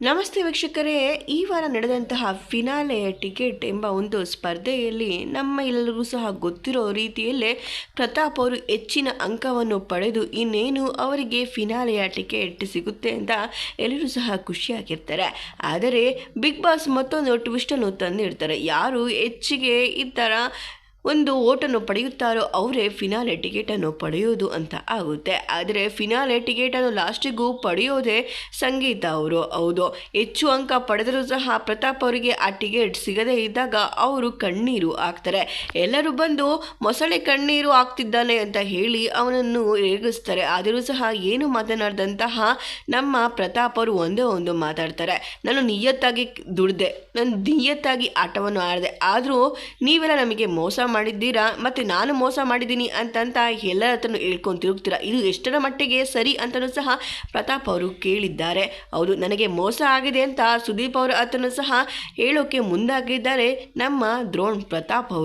ನಮಸ್ತೆ ವೀಕ್ಷಕರೇ, ಈ ವಾರ ನಡೆದಂತಹ ಫಿನಾಲೆಯ ಟಿಕೆಟ್ ಎಂಬ ಒಂದು ಸ್ಪರ್ಧೆಯಲ್ಲಿ ನಮ್ಮ ಎಲ್ಲರಿಗೂ ಸಹ ಗೊತ್ತಿರೋ ರೀತಿಯಲ್ಲೇ ಪ್ರತಾಪ್ ಅವರು ಹೆಚ್ಚಿನ ಅಂಕವನ್ನು ಪಡೆದು ಇನ್ನೇನು ಅವರಿಗೆ ಫಿನಾಲೆಯ ಟಿಕೆಟ್ ಸಿಗುತ್ತೆ ಅಂತ ಎಲ್ಲರೂ ಸಹ ಖುಷಿಯಾಗಿರ್ತಾರೆ. ಆದರೆ ಬಿಗ್ ಬಾಸ್ ಮತ್ತೊಂದು ಟ್ವಿಸ್ಟನ್ನು ತಂದಿರ್ತಾರೆ ಯಾರು ಹೆಚ್ಚಿಗೆ ಈ ಥರ ಒಂದು ಓಟನ್ನು ಪಡೆಯುತ್ತಾರೋ ಅವರೇ ಫಿನಾಲೆ ಟಿಕೆಟನ್ನು ಪಡೆಯೋದು ಅಂತ ಆಗುತ್ತೆ. ಆದರೆ ಫಿನಾಲೆ ಟಿಕೆಟನ್ನು ಲಾಸ್ಟಿಗೂ ಪಡೆಯೋದೇ ಸಂಗೀತ ಅವರು. ಹೌದು, ಹೆಚ್ಚು ಅಂಕ ಪಡೆದರೂ ಸಹ ಪ್ರತಾಪ್ ಅವರಿಗೆ ಆ ಟಿಕೆಟ್ ಸಿಗದೇ ಇದ್ದಾಗ ಅವರು ಕಣ್ಣೀರು ಹಾಕ್ತಾರೆ. ಎಲ್ಲರೂ ಬಂದು, ಮೊಸಳೆ ಕಣ್ಣೀರು ಹಾಕ್ತಿದ್ದಾನೆ ಅಂತ ಹೇಳಿ ಅವನನ್ನು ರೇಗಿಸ್ತಾರೆ. ಆದರೂ ಸಹ ಏನು ಮಾತನಾಡಿದಂತಹ ನಮ್ಮ ಪ್ರತಾಪ್ ಅವರು ಒಂದೇ ಒಂದು ಮಾತಾಡ್ತಾರೆ. ನಾನು ನಿಯತ್ತಾಗಿ ದುಡ್ದೆ. ನಾನು ನಿಯತ್ತಾಗಿ ಆಟವನ್ನು ಆಡಿದೆ. ಆದರೂ ನೀವೆಲ್ಲ ನಮಗೆ ಮೋಸ ಮಾಡಿದ್ದೀರಾ? ಮತ್ತು ನಾನು ಮೋಸ ಮಾಡಿದ್ದೀನಿ ಅಂತಂತ ಎಲ್ಲರ ಹತ್ರನೂ ಹೇಳ್ಕೊಂಡು ತಿರುಗ್ತೀರಾ? ಇದು ಎಷ್ಟರ ಮಟ್ಟಿಗೆ ಸರಿ ಅಂತಲೂ ಸಹ ಪ್ರತಾಪ್ ಅವರು ಕೇಳಿದ್ದಾರೆ. ಹೌದು, ನನಗೆ ಮೋಸ ಆಗಿದೆ ಅಂತ ಸುದೀಪ್ ಅವರ ಹತ್ರನೂ ಸಹ ಹೇಳೋಕೆ ಮುಂದಾಗಿದ್ದಾರೆ ನಮ್ಮ ದ್ರೋಣ್ ಪ್ರತಾಪ್ ಅವರು.